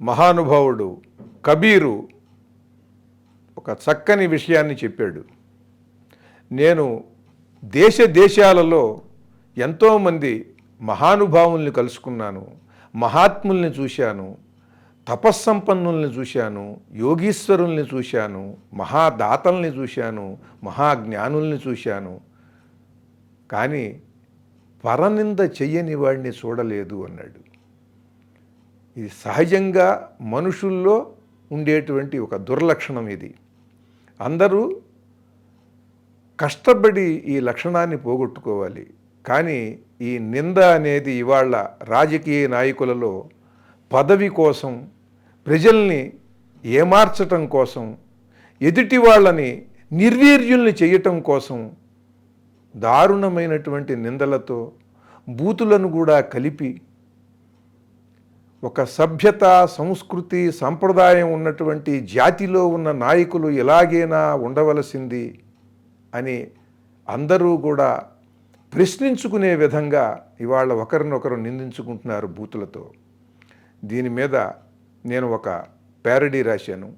మహానుభావుడు కబీరు ఒక చక్కని విషయాన్ని చెప్పాడు. నేను దేశ దేశాలలో ఎంతోమంది మహానుభావుల్ని కలుసుకున్నాను మహాత్ముల్ని చూశాను తపస్సంపన్నుల్ని చూశాను యోగీశ్వరుల్ని చూశాను మహాదాతల్ని చూశాను మహాజ్ఞానుల్ని చూశాను. కానీ పరనింద చెయ్యని వాడిని చూడలేదు అన్నాడు. ఇది సహజంగా మనుషుల్లో ఉండేటువంటి ఒక దుర్లక్షణం ఇది. అందరూ కష్టపడి ఈ లక్షణాన్ని పోగొట్టుకోవాలి. కానీ ఈ నింద అనేది ఇవాళ రాజకీయ నాయకులలో పదవి కోసం ప్రజల్ని ఏమార్చటం కోసం ఎదుటి వాళ్ళని నిర్వీర్యుల్ని చేయటం కోసం దారుణమైనటువంటి నిందలతో బూతులను కూడా కలిపి ఒక సభ్యత సంస్కృతి సంప్రదాయం ఉన్నటువంటి జాతిలో ఉన్న నాయకులు ఎలాగైనా ఉండవలసింది అని అందరూ కూడా ప్రశ్నించుకునే విధంగా ఇవాళ ఒకరినొకరు నిందించుకుంటున్నారు బూతులతో. దీని మీద నేను ఒక ప్యారడీ రాశాను.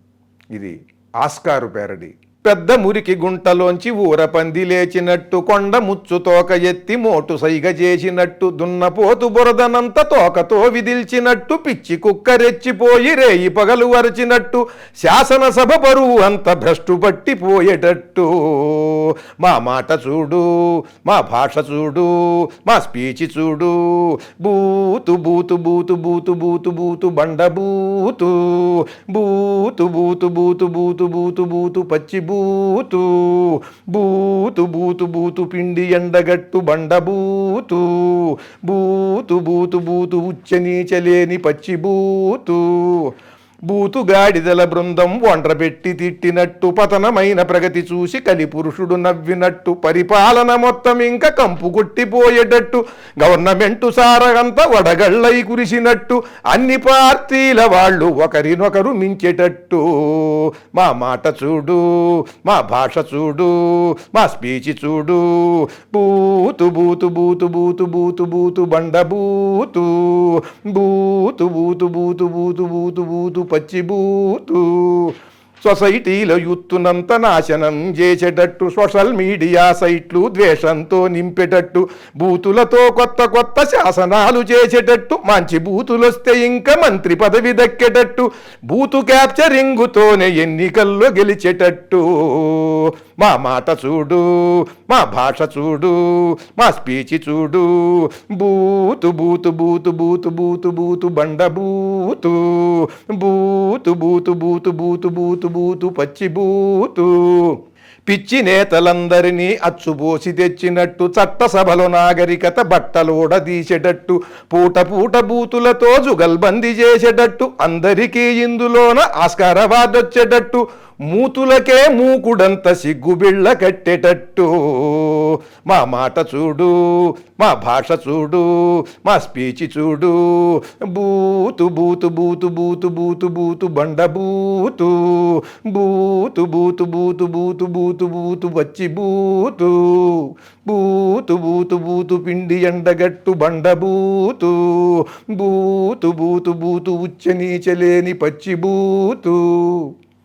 ఇది ఆస్కారు ప్యారడీ పెద్ద మురికి గుంటలోంచి ఊరపంది లేచినట్టు కొండ ముచ్చు తోక ఎత్తి మోటు సైగ చేసినట్టు దున్నపోతు బురదనంత తోకతో విదిల్చినట్టు పిచ్చి కుక్క రెచ్చిపోయి రేయి పగలు వరచినట్టు శాసనసభ బరువు అంత భ్రష్టు పట్టిపోయేటట్టు మా మాట చూడు మా భాష చూడు మా స్పీచ్ చూడు బూతు బూతు బూతు బూతు బూతు బూతు బండ బూతు బూతు బూతు బూతు బూతు బూతు బూతు పచ్చి బూతు బూతు బూతు బూతు పిండి ఎండగట్టు బండ బూతు. బూతు బూతు బూతు ఉచ్చ నీచలేని పచ్చి బూతు గాడిదల బృందం ఒండ్రబెట్టి తిట్టినట్టు పతనమైన ప్రగతి చూసి కలి పురుషుడు నవ్వినట్టు పరిపాలన మొత్తం ఇంకా కంపు కొట్టిపోయేటట్టు గవర్నమెంటు సారగంత వడగళ్ళై కురిసినట్టు అన్ని పార్టీల వాళ్ళు ఒకరినొకరు మించేటట్టు మా మాట చూడు మా భాష చూడు మా స్పీచ్ చూడు బూతు బూతు బూతు బూతు బూతు బూతు బండ బూతు బూతు బూతు బూతు బూతు బూతు బూతు పచ్చి బూతు సొసైటీలో యూత్తునంత నాశనం చేసేటట్టు సోషల్ మీడియా సైట్లు ద్వేషంతో నింపేటట్టు బూతులతో కొత్త కొత్త శాసనాలు చేసేటట్టు మంచి బూతులు వస్తే ఇంకా మంత్రి పదవి దక్కేటట్టు బూతు క్యాప్చరింగుతోనే ఎన్నికల్లో గెలిచేటట్టు. మా మాట చూడు మా భాష చూడు మా స్పీచ్ చూడు బూతు బూతు బూతు బూతు బూతు బూతు బండ బూతు బూతు బూతు బూతు బూతు బూతు బూతు పచ్చిబూతు. పిచ్చి నేతలందరినీ అచ్చుబోసి తెచ్చినట్టు చట్టసభలో నాగరికత బట్టలోడ తీసేటట్టు పూట పూట బూతులతో జుగల్బందీ చేసేటట్టు అందరికీ ఇందులోన ఆస్కార అవార్డు వచ్చేటట్టు మూతులకే మూకుడంత సిగ్గుబిళ్ళ కట్టేటట్టు మా మాట చూడు మా భాష చూడు మా స్పీచ్ చూడు బూతు బూతు బూతు బూతు బూతు బూతు బండ బూతు బూతు బూతు బూతు బూతు బూతు బూతు వచ్చి బూతు బూతు బూతు బూతు పిండి ఎండగట్టు బండ బూతు బూతు బూతు బూతు ఉచ్చ నీచలేని పచ్చి బూతు